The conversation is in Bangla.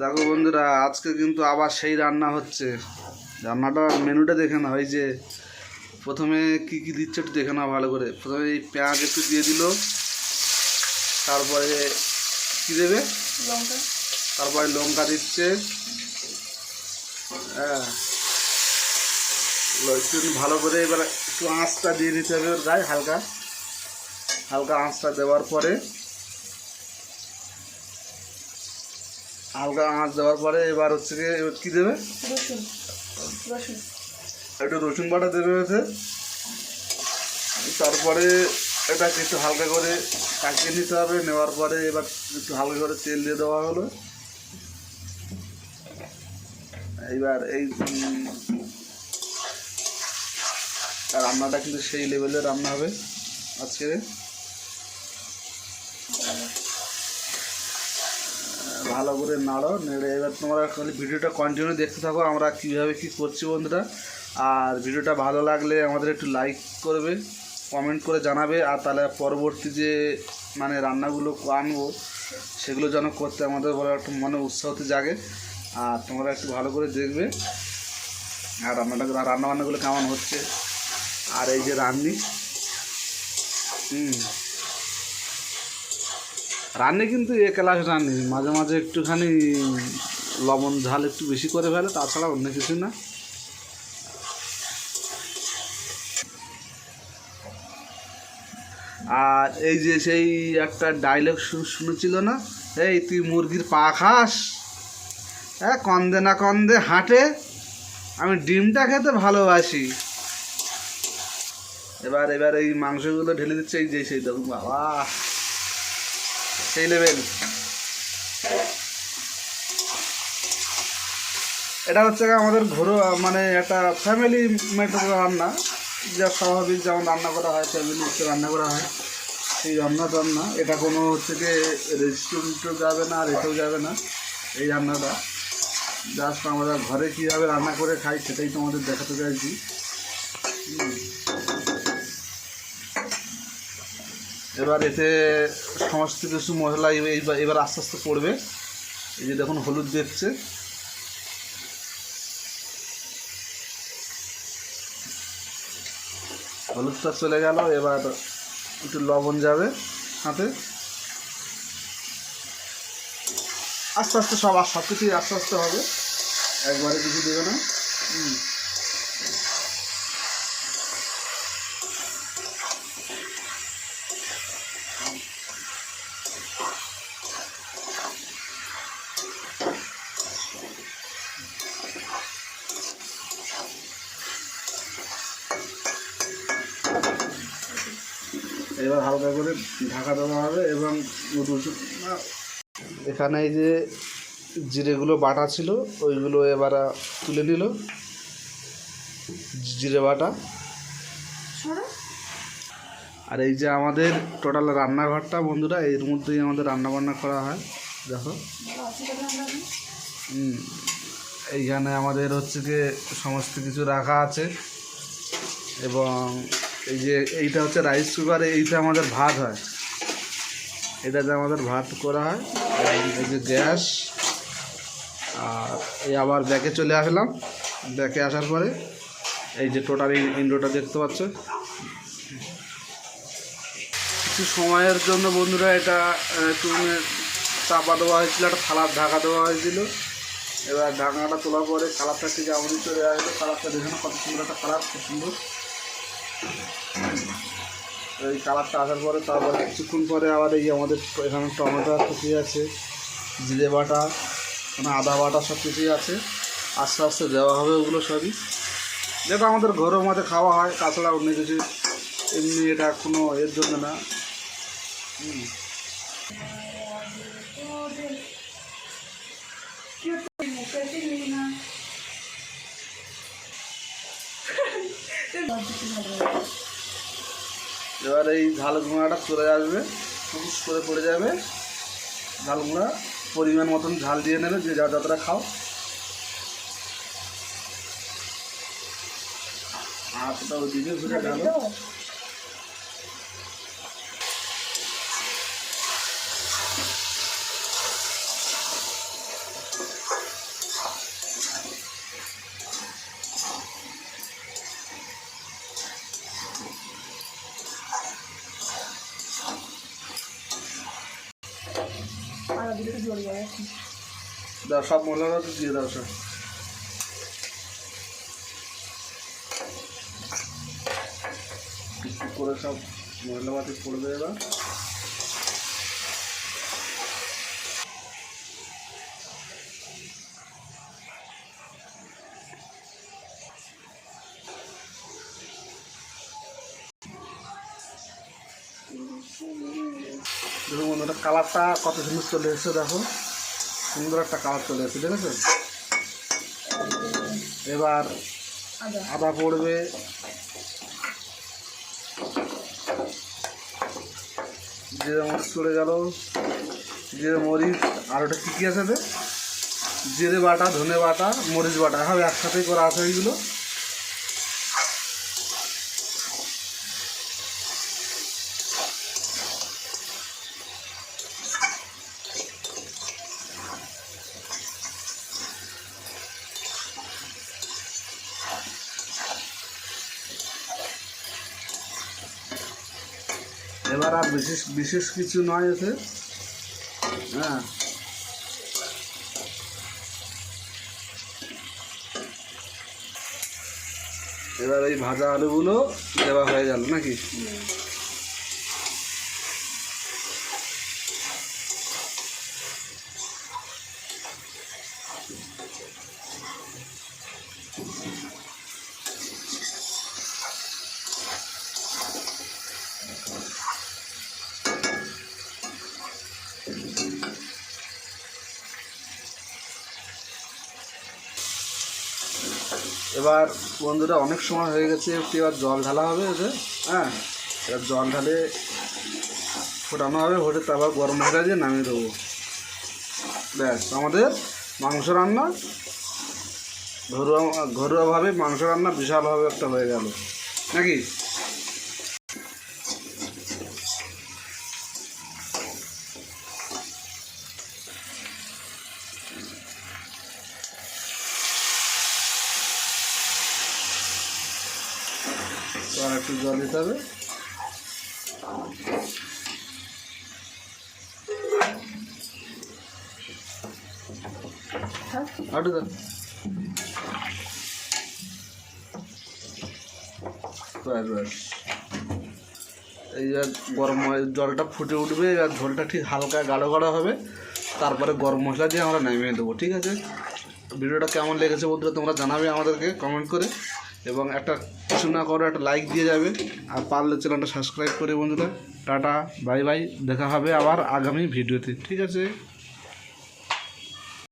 দেখো বন্ধুরা আজকে কিন্তু আবার সেই রান্না হচ্ছে। রান্নাটা মেনুটা দেখে না ওই যে প্রথমে কি কি দিচ্ছে একটু দেখে না ভালো করে। প্রথমে এই পেঁয়াজ একটু দিয়ে দিল তারপরে কি দেবে? লঙ্কা। তারপরে লঙ্কা দিচ্ছে। হ্যাঁ। একটু ভালো করে এবার একটু আঁচটা দিয়ে দিতে হবে ওর গায়ে হালকা। হালকা আঁচটা দেওয়ার পরে হালকা আঁচ দেওয়ার পরে এবার হচ্ছে এবার কী দেবে? একটু রসুন বাটা দেবে হচ্ছে। তারপরে এটা একটু হালকা করে কাটিয়ে নিতে হবে। নেওয়ার পরে এবার একটু হালকা করে তেল দিয়ে দেওয়া হলো। এইবার এই রান্নাটা কিন্তু সেই লেভেলের রান্না হবে আজকে ভালো করে নাড়ো, নেড়ে এবার তোমরা খালি ভিডিওটা কন্টিনিউ দেখতে থাকো, আমরা কীভাবে কী করছি বন্ধুরা। আর ভিডিওটা ভালো লাগলে আমাদের একটু লাইক করবে কমেন্ট করে জানাবে, আর তাহলে পরবর্তী যে মানে রান্নাগুলো আনব, সেগুলো যেন করতে আমাদের বড় একটু মনে উৎসাহতে জাগে। আর তোমরা একটু ভালো করে দেখবে, আর রান্নাটা, রান্নাবান্নাগুলো কেমন হচ্ছে। আর এই যে রান্নি, হুম। রান্নি কিন্তু এ ক্লাস রান্নি। মাঝে মাঝে একটুখানি লবণ ঝাল একটু বেশি করে ফেলে, তাছাড়া অন্য কিছু না। আর এই যে সেই একটা ডায়লগ শুনেছিল না? এই তুই মুরগির পা খাস? হ্যাঁ কন্দে না কন্দে হাঁটে। আমি ডিমটা খেতে ভালোবাসি। এবার এবার এই মাংসগুলো ঢেলে দিচ্ছে, এই যে সেই দেখুন, বাবা। সেই লেভেল এটা হচ্ছে আমাদের ঘরোয়া মানে একটা ফ্যামিলি মেটার রান্না। যা স্বাভাবিক যেমন রান্না করা হয় ফ্যামিলি রান্না করা হয়, সেই রান্না রান্না এটা কোনো হচ্ছে গিয়ে রেস্টুরেন্টেও যাবে না, আর এতেও যাবে না, এই রান্নাটা। জাস্ট আমরা ঘরে কীভাবে রান্না করে খাই, সেটাই তোমাদের দেখাতে চাইছি হুম। এবার এতে সমস্ত কিছু মশলা এবার আস্তে আস্তে পড়বে। এই যে দেখুন হলুদ দিচ্ছে। হলুদটা চলে গেল, এবার একটু লবণ যাবে হাতে। আস্তে আস্তে সব সব কিছুই আস্তে আস্তে হবে। একবারে কিছু দেবে না হুম। এবার হালকা করে ঢাকা দেওয়া হবে এবং এখানে এই যে জিরেগুলো বাটা ছিল ওইগুলো এবার তুলে নিল। জিরে বাটা। আর এই যে আমাদের টোটাল রান্নাঘরটা বন্ধুরা এর মধ্যেই আমাদের রান্না বান্না করা হয়। দেখো। এইখানে আমাদের হচ্ছে গিয়ে সমস্ত কিছু রাখা আছে এবং এই যে এইটা হচ্ছে রাইস কুকারে এইটা আমাদের ভাত হয়। এটাতে আমাদের ভাত করা হয়। এই যে গ্যাস। আর এই আবার ব্যাকে চলে আসলাম। ব্যাকে আসার পরে এই যে টোটাল ইন্ডোটা দেখতে পাচ্ছ। কিছু সময়ের জন্য বন্ধুরা এটা একটু মানে চাপা দেওয়া হয়েছিল, একটা থালার ঢাকা দেওয়া হয়েছিল। এবার ঢাকনাটা তোলার পরে কালারটা ঠিক এমনই চলে আসলো। কালারটা দেখে না কত সুন্দর একটা খারাপ খুব সুন্দর। এই কালারটা আসার পরে তারপরে কিছুক্ষণ পরে আবার এই আমাদের এখানে টমেটো কুচি আছে জিরে বাটা মানে আদা বাটা সব কিছুই আছে আস্তে আস্তে দেওয়া হবে ওগুলো সবই যেটা আমাদের ঘরের মধ্যে খাওয়া হয় তাছাড়া অন্য কিছু এমনি এটা কোনো এর জন্য না হুম। এবার এই ঝাল গুঁড়াটা চলে আসবে টুকুস করে পড়ে যাবে। ঝাল গুঁড়া পরিমাণ মতন ঝাল দিয়ে নেবে, যে যা যতটা খাও। হাতটা ওইদিকে ঘুরে গেল দাও সব মশলাটা তো দিয়ে দাও সব। করে সব মহিলা পড়বে এবার। দেখুন বন্ধুরা, কালারটা কত সুন্দর চলে এসেছে, দেখো। সুন্দর একটা কালার চলে এসেছে আছে এবার আদা পড়বে। জিরে চলে গেল। জিরে মরিচ, আর ওটা কী কী আছে? জিরে বাটা, ধনে বাটা, মরিচ বাটা হবে একসাথেই করা আছে এইগুলো। এবার আর বিশেষ বিশেষ কিছু নয় এতে। হ্যাঁ। এবার এই ভাজা আলুগুলো দেওয়া হয়ে গেল নাকি? এবার বন্ধুরা, অনেক সময় হয়ে গেছে, একটু এবার জল ঢালা হবে এতে হ্যাঁ এবার জল ঢালে ফোটানো হবে, ফোটে তারপর গরম মশলা দিয়ে নামিয়ে দেবো। ব্যাস, আমাদের মাংস রান্না ঘরোয়া, ঘরোয়াভাবে মাংস রান্না বিশালভাবে একটা হয়ে গেল। নাকি? আর একটু জল দিতে হবে। এই যে গরম জলটা ফুটে উঠবে আর ঝোলটা ঠিক হালকা গাঢ় গাঢ় হবে। তারপরে গরম মশলা দিয়ে আমরা নামিয়ে দেবো, ঠিক আছে? ভিডিওটা কেমন লেগেছে বন্ধুরা তোমরা জানাবে আমাদেরকে কমেন্ট করে। এবং একটা কিছু না করো, একটা লাইক দিয়ে যাবে। আর পারলে চ্যানেলটা সাবস্ক্রাইব করে বন্ধুরা। টাটা বাই বাই দেখা হবে আবার আগামী ভিডিওতে ঠিক আছে?